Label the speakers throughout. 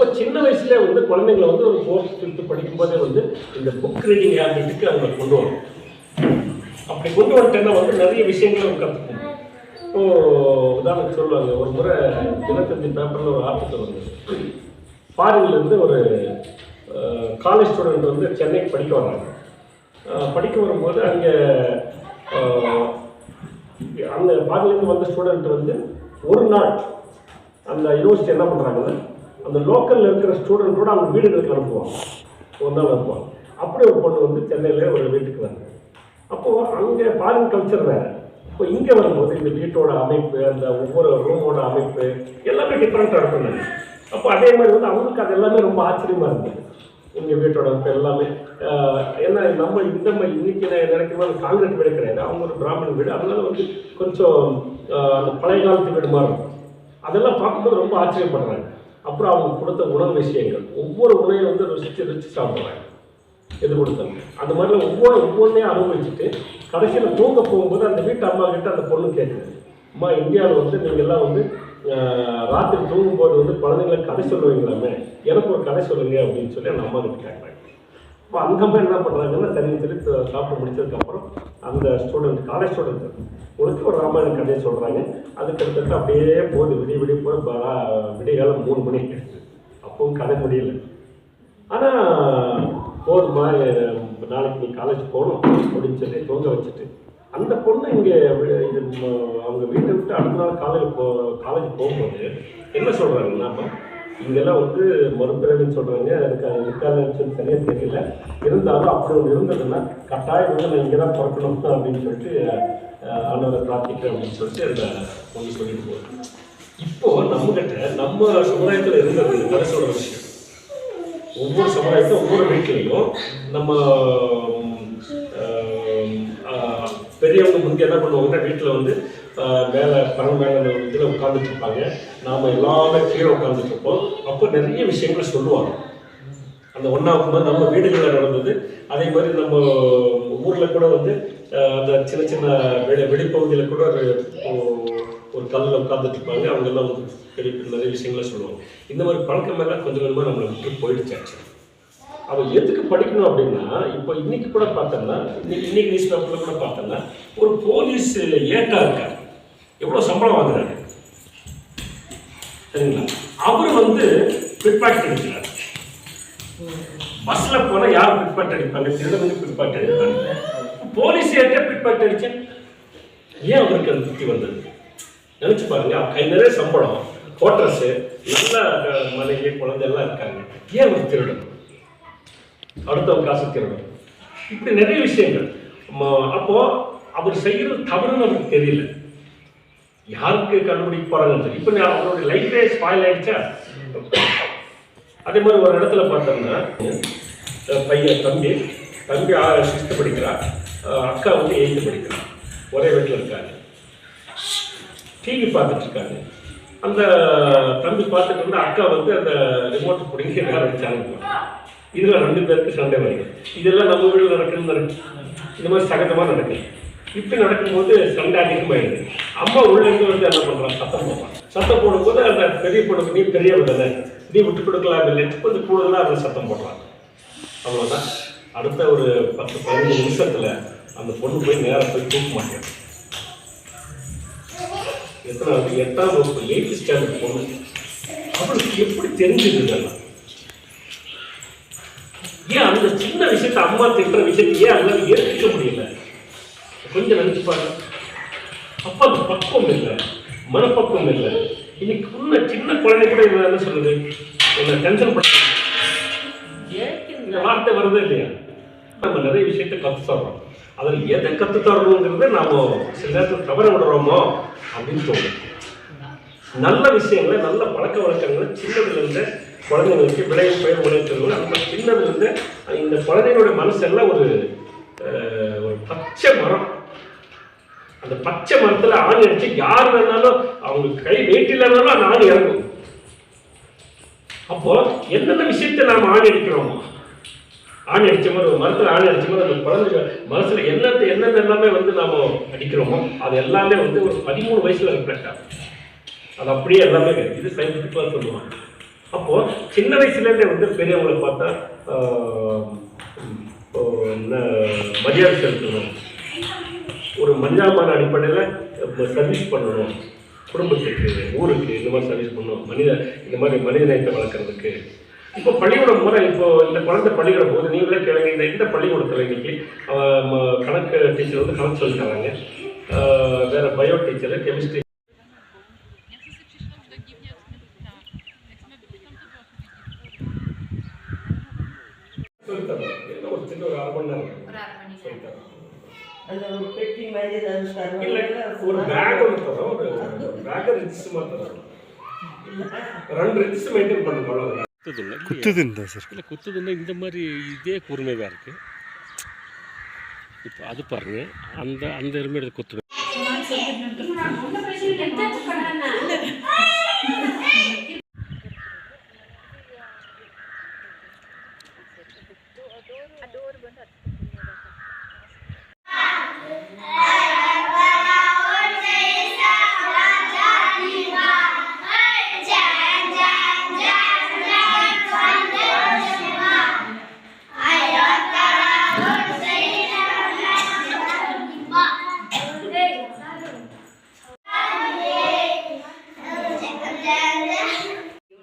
Speaker 1: அப்போ சின்ன வயசுல வந்து குழந்தைங்களை வந்து ஒரு ஃபோர்த் ஃபிஃப்த் படிக்கும்போதே வந்து இந்த புக் ரீடிங் ஹேபிட்டுக்கு அவங்களை கொண்டு வரணும். அப்படி கொண்டு வந்துட்டேன்னா வந்து நிறைய விஷயங்களை அவங்க கற்றுக்கணும் இப்போ உதாரணத்துக்கு சொல்லுவாங்க ஒரு முறை தினத்தந்தி பேப்பரில் ஒரு ஆர்டிக்கல் வந்தது. ஃபாரின்லேருந்து ஒரு காலேஜ் ஸ்டூடெண்ட் வந்து சென்னைக்கு படிக்க வர்றாங்க. படிக்க வரும்போது அங்கே அந்த ஃபாரின்லேருந்து வந்த ஸ்டூடெண்ட் வந்து ஒரு நாள் அந்த யூனிவர்சிட்டி என்ன பண்ணுறாங்கன்னா அந்த லோக்கலில் இருக்கிற ஸ்டூடெண்ட் கூட அவங்க வீடுகளுக்கு அனுப்புவாங்க. ஒரு நாள் அனுப்புவாங்க அப்படி ஒரு பொண்ணு வந்து சென்னையில் ஒரு வீட்டுக்கு வந்தாங்க அப்போது அங்கே ஃபாரின் கல்ச்சர் வேறு. இப்போ இங்கே வரும்போது இந்த வீட்டோட அமைப்பு அந்த ஒவ்வொரு ரூமோட அமைப்பு எல்லாமே டிஃப்ரெண்ட்டாக இருக்கும் அப்போ அதே மாதிரி வந்து அவங்களுக்கு அது எல்லாமே ரொம்ப ஆச்சரியமாக இருந்தது. எங்கள் வீட்டோட அமைப்பு எல்லாமே ஏன்னா நம்ம இந்த மாதிரி இன்னைக்கு நான் நினைக்கிற மாதிரி காங்கிரீட் வீடு கிடையாது. அவங்க ஒரு பிராமண வீடு. அதனால வந்து கொஞ்சம் அந்த பழைய காலத்து வீடு மாதிரி இருக்கும். அதெல்லாம் பார்க்கும்போது ரொம்ப ஆச்சரியப்படுறாங்க. அப்புறம் அவங்க கொடுத்த உணவு விஷயங்கள். ஒவ்வொரு உணவையும் வந்து ருசித்து ருசிச்சு சாப்பிட்றாங்க எது கொடுத்தாங்க அந்த மாதிரிலாம் ஒவ்வொரு ஒவ்வொன்றையும் அனுபவிச்சுட்டு கடைசியில் தூங்க போகும்போது அந்த வீட்டு அம்மா கிட்ட அந்த பொண்ணு கேட்குது. அம்மா இந்தியாவில் வந்து நீங்கள் எல்லாம் வந்து ராத்திரி தூங்கும்போது வந்து குழந்தைங்களுக்கு கதை சொல்லுவீங்களாமே? எனக்கு ஒரு கதை சொல்லுங்க அப்படின்னு சொல்லி அந்த அம்மா கிட்ட கேட்குறாங்க. இப்போ அந்த அம்மா என்ன பண்ணுறாங்கன்னா தனி சொல்லி சாப்பிட்டு முடிச்சதுக்கப்புறம் அந்த ஸ்டூடெண்ட் காலேஜ் ஸ்டூடெண்ட் உனக்கு ஒரு ராமாயண கதையை சொல்கிறாங்க அதுக்கு அப்படியே போகுது. விடிய விடிய போகிற பரா விடியகாலம் மூணு மணி அப்பவும் கதை முடியல. ஆனால் போதுமா நாளைக்கு நீ காலேஜ் போகணும். அப்படின்னு சொல்லி தூங்க வச்சுட்டு அந்த பொண்ணு இங்கே இது அவங்க வீட்டை விட்டு அடுத்த நாள் காலேஜ் போ காலேஜ் போகும்போது என்ன சொல்கிறாங்கன்னா இங்கெல்லாம் வந்து மறுபிறவின்னு சொல்கிறாங்க அதுக்கு அது இருக்காதுன்னு சரியாக தெரியல. இருந்தாலும் அப்படி ஒன்று இருந்ததுன்னா கட்டாயம் வந்து நான் இங்கே தான் பிறக்கணும் அப்படின்னு சொல்லிட்டு அஹ், ஆண்டவரை பிரார்த்திக்கிறேன் அப்படின்னு சொல்லிட்டு அந்த பொண்ணு சொல்லிட்டு போகிறேன் இப்போ நம்மகிட்ட நம்ம சமுதாயத்தில் இருந்தது இந்த கதை விஷயம். ஒவ்வொரு சமுதாயத்தில் ஒவ்வொரு வீட்லேயும் நம்ம பெரியவங்க முந்தைய என்ன பண்ணுவாங்கன்னா வீட்டில் வந்து மேலே பரம் மேலே இதில் உட்காந்துட்டு இருப்பாங்க. நாம் எல்லாமே கீழே உட்காந்துட்டு இருப்போம். அப்போ நிறைய விஷயங்களை சொல்லுவாங்க. அந்த ஒன்றாவது நம்ம வீடுகளில் நடந்தது. அதே மாதிரி நம்ம ஊரில் கூட வந்து அந்த சின்ன சின்ன வெளி வெளிப்பகுதியில் கூட ஒரு கல்லில் உட்காந்துட்டு இருப்பாங்க அவங்கெல்லாம் வந்து பெரிய பெரிய நிறைய விஷயங்களை சொல்லுவாங்க. இந்த மாதிரி பழக்கம் எல்லாம் கொஞ்சம் கொஞ்சமாக நம்மளை விட்டு போயிடுச்சு actually. அவன் எதுக்கு படிக்கணும் அப்படின்னா இப்போ இன்னைக்கு கூட பார்த்தோம்னா இன்னைக்கு இன்னைக்கு நியூஸ் பேப்பரில் கூட பார்த்தோம்னா ஒரு போலீஸ் ஏட்டா இருக்கார். எவ்வளோ சம்பளம் வாங்குறாரு. சரிங்களா? அவர் வந்து பிட்பாக்கெட் அடிக்கிறார். பஸ்ஸில் போனால் யார் பிட்பாக்கெட் அடிப்பாங்க? திருடனுக்கு பிட்பாக்கெட் அடிப்பாங்க. போலீஸ் ஏட்டா பிட்பாக்கெட் அடிச்சேன் ஏன் அவருக்கு அந்த புத்தி வந்தது? நினைச்சு பாருங்க கை நிறைய சம்பளம். குவார்டர்ஸ் நல்ல மனைவி குழந்தை எல்லாம் இருக்காங்க. ஏன் ஒரு திருடணும்? அடுத்தவங்க காசு திருடணும். இப்படி நிறைய விஷயங்கள். அப்போ அவர் செய்யறது தவறுன்னு அவருக்கு தெரியல. யாருக்கு கண்டுபிடிக்க போறாங்கன்னு சொல்லி இப்போ நான் அவருடைய லைஃபே ஸ்பாயில் ஆயிடுச்சா? அதே மாதிரி ஒரு இடத்துல பார்த்தோம்னா பையன் தம்பி. தம்பி சிக்ஸ்த்து படிக்கிறான். அக்கா வந்து எயித்து படிக்கிறான். ஒரே வீட்டில் இருக்காங்க. டிவி பார்த்துட்டு அந்த தம்பி பார்த்துட்டு இருந்தா அக்கா வந்து அந்த ரிமோட் பிடிங்கி வேற சேனல் இதில் ரெண்டு பேருக்கு சண்டை வருது. இதெல்லாம் நம்ம வீட்டில் நடக்குதுன்னு இந்த மாதிரி சகஜமாக நடக்குது. இப்படி நடக்கும்போது சண்டை அதிகமாயிடுது. அம்மா உள்ளேருந்து வந்து என்ன பண்ணுறாங்க சத்தம் போடுறான் சத்தம் போடும்போது அந்த பெரிய பொண்ணுக்கு நீ பெரிய விடலை நீ விட்டு கொடுக்கலாம் இல்லை கொஞ்சம் கூடுதலாக அதில் சத்தம் போடுறாங்க. அவ்வளோதான் அடுத்த ஒரு பத்து பதினஞ்சு நிமிஷத்தில் அந்த பொண்ணு போய் நேராக போய் தூக்க மாட்டேன் எத்தனாவது எட்டாம் வகுப்பு எயித்து ஸ்டாண்டர்ட் பொண்ணு அவளுக்கு எப்படி தெரிஞ்சது ஏன் அந்த சின்ன விஷயத்தை அம்மா திட்டுற விஷயத்தை ஏன் அதனால ஏற்றுக்க முடியல? கொஞ்சம் நினைச்சு பாருங்க அப்ப அந்த பக்குவம் இல்லை மனப்பக்குவம் இல்லை. இன்னைக்கு உள்ள சின்ன குழந்தை கூட இவங்க என்ன சொல்லுது என்ன டென்ஷன் பண்ண இந்த வார்த்தை வருது இல்லையா? நம்ம நிறைய விஷயத்தை கத்து சொல்றோம் அதில் எதை கற்றுத்தரணுங்கிறத நாம் சில நேரத்தில் தவற விடுறோமோ அப்படின்னு தோணும். நல்ல விஷயங்களை நல்ல பழக்க வழக்கங்களை சின்னதுலேருந்து குழந்தைங்களுக்கு விளைய பயிர் விளைவிக்கிறது அந்த சின்னதுலேருந்து இந்த குழந்தைங்களோட மனசெல்லாம் ஒரு ஒரு பச்சை மரம். அந்த பச்சை மரத்தில் ஆணி அடிச்சு யார் வேணாலும் அவங்க கை வெயிட் இல்லைனாலும் அந்த ஆணி இறங்கும். அப்போ என்னென்ன விஷயத்தை நாம் ஆணி அடிக்கிறோமோ ஆணி அடிச்ச மாதிரி ஒரு மரத்தில் ஆணி அடிச்ச மாதிரி அந்த குழந்தைங்க மனசில் என்னென்ன என்னென்ன எல்லாமே வந்து நாம் அடிக்கிறோமோ அது எல்லாமே வந்து ஒரு பதிமூணு வயசில் ரிஃப்ளெக்ட் ஆகும். அது அப்படியே எல்லாமே இது சயின்டிஃபிக்காக சொல்லுவாங்க. அப்போது சின்ன வயசுலேருந்தே வந்து பெரியவங்களை பார்த்தா மரியாதை செலுத்தணும். ஒரு மஞ்சாமான அடிப்படையில் சர்வீஸ் பண்ணணும். குடும்பத்துக்கு ஊருக்கு இந்த மாதிரி சர்வீஸ் பண்ணணும். மனித இந்த மாதிரி மனித நேரத்தை வளர்க்குறதுக்கு. இப்போ பள்ளிக்கூடம் போகிற இப்போ இந்த குழந்தை பள்ளிக்கூடம் போகுது நீங்களே கேளுங்க இந்த இந்த பள்ளிக்கூடத்தில் இன்னைக்கு? கணக்கு டீச்சர் வந்து கணக்கு சொல்லி தராங்க வேற பயோ டீச்சர் கெமிஸ்ட்ரி ஒரு சின்ன ஒரு அரை மணி நேரம்
Speaker 2: அந்த ஒரு பெட்டி மாதிரி ஏதாவது தருவாங்க.
Speaker 1: இல்ல ஒரு பேக் ஒன்று தரோம். ஒரு பேக் ரிஜிஸ்டர் தரோம். ரெண்டு ரிஜிஸ்டர் மெயின்டைன் பண்ணுங்க அவ்வளவுதான்.
Speaker 3: குத்துதுல்ல?
Speaker 4: குத்துதுன்னு சார்
Speaker 3: இல்லை குத்துதுன்னா இந்த மாதிரி இதே கூர்மை தான் இருக்கு. இப்போ அது பாருங்க. அந்த அந்த எருமை எடுத்து குத்து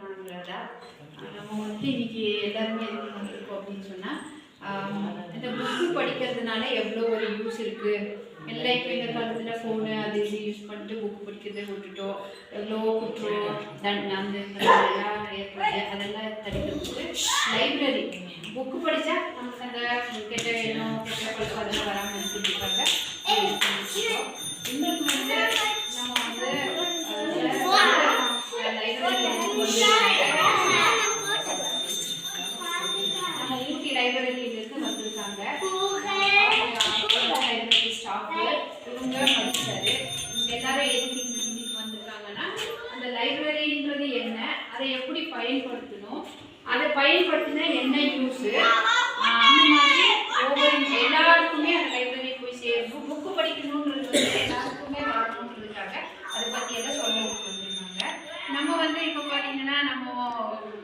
Speaker 5: நாங்களா நம்ம வந்து இன்னைக்கு எல்லாருமே எதுக்கு வந்திருக்கோம் அப்படின்னு சொன்னா ஆம், இந்த புக்கு படிக்கிறதுனால எவ்வளோ ஒரு யூஸ் இருக்கு எல்லாம் இப்போ இந்த காலத்தில் ஃபோனு அது இது யூஸ் பண்ணிட்டு புக் படிக்கிறதை விட்டுட்டோம் எவ்வளோ குற்றம் தண் அந்த இதெல்லாம் ஏற்படுது அதெல்லாம் தடுக்கிறதுக்கு லைப்ரரி புக்கு படித்தா நமக்கு அந்த கெட்ட எண்ணம் கெட்ட பழக்கம் அதெல்லாம் வராமல் இருந்துருக்காங்க இன்னொன்று வந்து நம்ம வந்து நம்ம ஊட்டி லைப்ரரியிலிருந்து வந்திருக்காங்க லைப்ரரி ஸ்டாஃப் இவங்க படிச்சாரு இவங்க எல்லாரும் எதுக்கு இன்னைக்கு இன்னைக்கு வந்திருக்காங்கன்னா அந்த லைப்ரரின்றது என்ன அதை எப்படி பயன்படுத்தணும் அதை பயன்படுத்தினா என்ன யூஸ் அந்த மாதிரி ஒவ்வொரு எல்லாருக்குமே அந்த லைப்ரரி போய் சேரணும் புக்கு படிக்கணுன்றது வந்து எல்லாருக்குமே வரணுன்றதுக்காக அதை பற்றி எல்லாம் சொல்ல வந்திருக்காங்க நம்ம வந்து இப்போ பார்த்தீங்கன்னா நம்ம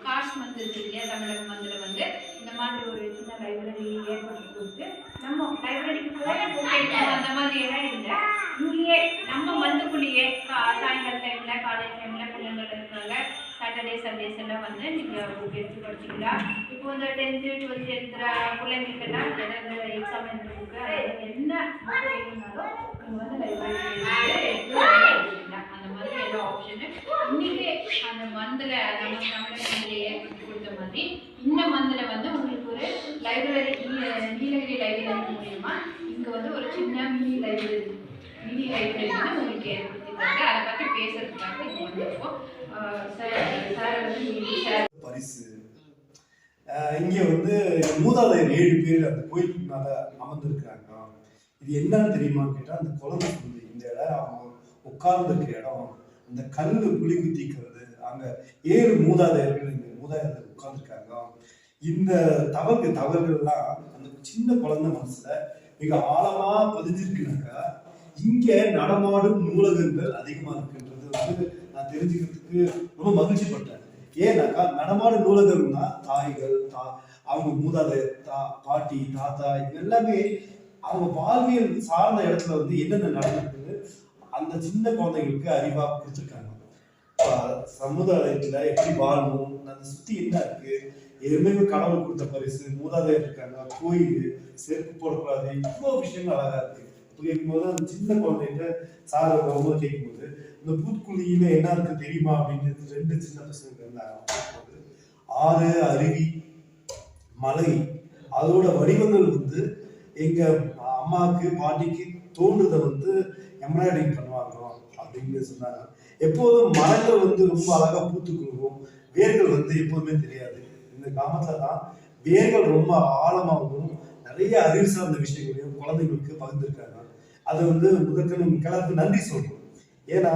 Speaker 5: காசு மந்த் இருக்கு இல்லையா தமிழக மந்தில் வந்து இந்த மாதிரி ஒரு சின்ன லைப்ரரி ஏற்படுத்தி கொடுத்து நம்ம லைப்ரரிக்கு போய் புக் எடுக்கணும் அந்த மாதிரி எல்லாம் இல்லை இங்கேயே நம்ம சாயங்கால டைமில் காலேஜ் டைமில் பிள்ளைங்கள் இருக்காங்க. சாட்டர்டே சண்டேஸ் எல்லாம் வந்து நீங்கள் புக் எடுத்து படிச்சுக்கலாம். இப்போ இந்த டென்த்து டுவெல்த்து எழுதுகிற பிள்ளைங்களுக்கெல்லாம் ஏதாவது எக்ஸாம் எழுதுற புக்கு என்ன வேணும்னாலும் நீங்கள் வந்து லைப்ரரி அந்த மாதிரி எல்லா ஆப்ஷனு இன்னைக்கு அந்த மந்தில் நம்ம தமிழக கொடுத்த மாதிரி இந்த மந்தில் வந்து உங்களுக்கு ஒரு லைப்ரரி நீலகிரி லைப்ரரி மூலியமா இங்கே வந்து ஒரு சின்ன மினி லைப்ரரி மினி லைஃப்ல வந்து உங்களுக்கு ஏற்படுத்தி அதை பற்றி பேசுறதுக்காக இங்கே வந்திருக்கோம் சார் சார் வந்து சார்.
Speaker 4: பரிசு. இங்கே வந்து மூதாதையர் ஏழு பேர் அந்த கோயிலுக்கு மேலே அமர்ந்திருக்கிறாங்க. இது என்னன்னு தெரியுமான்னு கேட்டால் அந்த குழந்தை வந்து இந்த இடம் அவங்க உட்கார்ந்துருக்க இடம் அந்த கல் புலி குத்திக்கிறது அங்க ஏழு மூதாதையர்கள் இந்த மூதாதையர்கள் உட்கார்ந்துருக்காங்க. இந்த தவறு தவறுகள்லாம் அந்த சின்ன குழந்தை மனசில் மிக ஆழமாக பதிஞ்சிருக்குனாக்கா இங்க நடமாடும் நூலகங்கள் அதிகமா இருக்குன்றது வந்து நான் தெரிஞ்சுக்கிறதுக்கு ரொம்ப மகிழ்ச்சிப்பட்டேன். ஏன்னாக்கா நடமாடும் நூலகம்னா தாய்கள் தா அவங்க மூதாதையர் தா பாட்டி தாத்தா இது எல்லாமே அவங்க வாழ்வியல் சார்ந்த இடத்துல வந்து என்னென்ன நடந்திருக்குன்னு அந்த சின்ன குழந்தைகளுக்கு அறிவா கொடுத்துருக்காங்க. சமுதாயத்துல எப்படி வாழணும் அதை சுத்தி என்ன இருக்கு? எதுவுமே கடவுள் கொடுத்த பரிசு மூதாதையர் இருக்காங்க கோயில் செருப்பு போடக்கூடாது இவ்வளோ விஷயங்கள் அழகா இருக்கு. இப்போ கேட்கும்போது அந்த சின்ன குழந்தைகிட்ட சார் ரொம்ப கேட்கும்போது இந்த பூத்துக்குழியில என்ன இருக்கு தெரியுமா? அப்படின்னு ரெண்டு சின்ன பசங்க இருந்தாங்க. ஆறு அருவி மலை அதோட வடிவங்கள் வந்து எங்க அம்மாவுக்கு பாட்டிக்கு தோன்றதை வந்து எம்ப்ராய்டிங் பண்ணுவாங்க அப்படின்னு சொன்னாங்க. எப்போதும் மரங்கள் வந்து ரொம்ப அழகா பூத்து குலுங்கும் வேர்கள் வந்து எப்போதுமே தெரியாது. இந்த கிராமத்துல தான் வேர்கள் ரொம்ப ஆழமாகவும் நிறைய அறிவு சார்ந்த விஷயங்களையும் குழந்தைங்களுக்கு பகிர்ந்துருக்காங்க. அது வந்து முதற்கண் கிளம்பு நன்றி சொல்றோம். ஏன்னா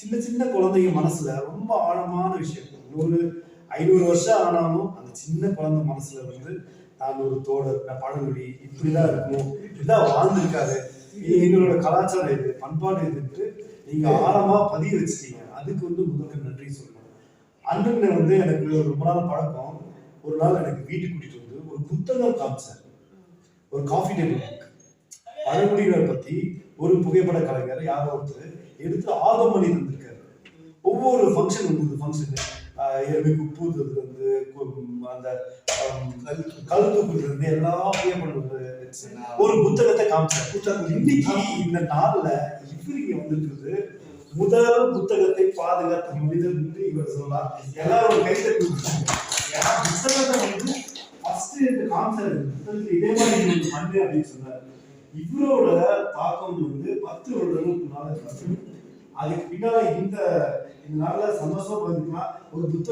Speaker 4: சின்ன சின்ன குழந்தைங்க மனசுல ரொம்ப ஆழமான விஷயம். நூறு ஐநூறு வருஷம் ஆனாலும் அந்த சின்ன குழந்தை மனசுல வந்து நான் ஒரு தோடர் பழங்குடி இப்படிதான் இருக்கணும். இப்படிதான் வாழ்ந்திருக்காரு. எங்களோட கலாச்சாரம் இது பண்பாடு இதுன்ட்டு நீங்க ஆழமா பதிய வச்சிட்டீங்க. அதுக்கு வந்து முதற்கு நன்றி சொல்லணும் அண்ணன் வந்து எனக்கு ரொம்ப நாள் பழக்கம். ஒரு நாள் எனக்கு வீட்டுக்கு கூட்டிட்டு வந்து ஒரு புத்தகம் காமிச்சார். ஒரு காஃபி டேபிள் புக். பழங்குடியினர் பத்தி ஒரு புகைப்பட கலைஞர் யாரோ ஒருத்தர் எடுத்து பண்ணி வந்திருக்காரு ஒவ்வொரு ஃபங்க்ஷன் ஒவ்வொரு ஃபங்க்ஷன் எருமை குப்புதுல இருந்து அந்த கல் தூக்குதுல இருந்து எல்லாம் புகைப்படம் ஒரு புத்தகத்தை காமிச்சார். புத்தகம் இன்னைக்கு இந்த நாள்ல இவர் இங்க வந்திருக்கிறது முதல் புத்தகத்தை பாதுகாத்த மனிதர் என்று இவர் சொல்லலாம் எல்லாரும் ஒரு ஏன்னா புத்தகத்தை வந்து ஃபர்ஸ்ட் இந்த காமிச்சார். இதே மாதிரி மண்ணு அப்படின்னு சொன்னார். இவரோட தாக்கம் வந்து பத்து வருடங்களுக்கு முன்னால அதுக்கு பின்னால இந்த இந்த நாள்ல சந்தோஷமா ஒரு புத்தகம்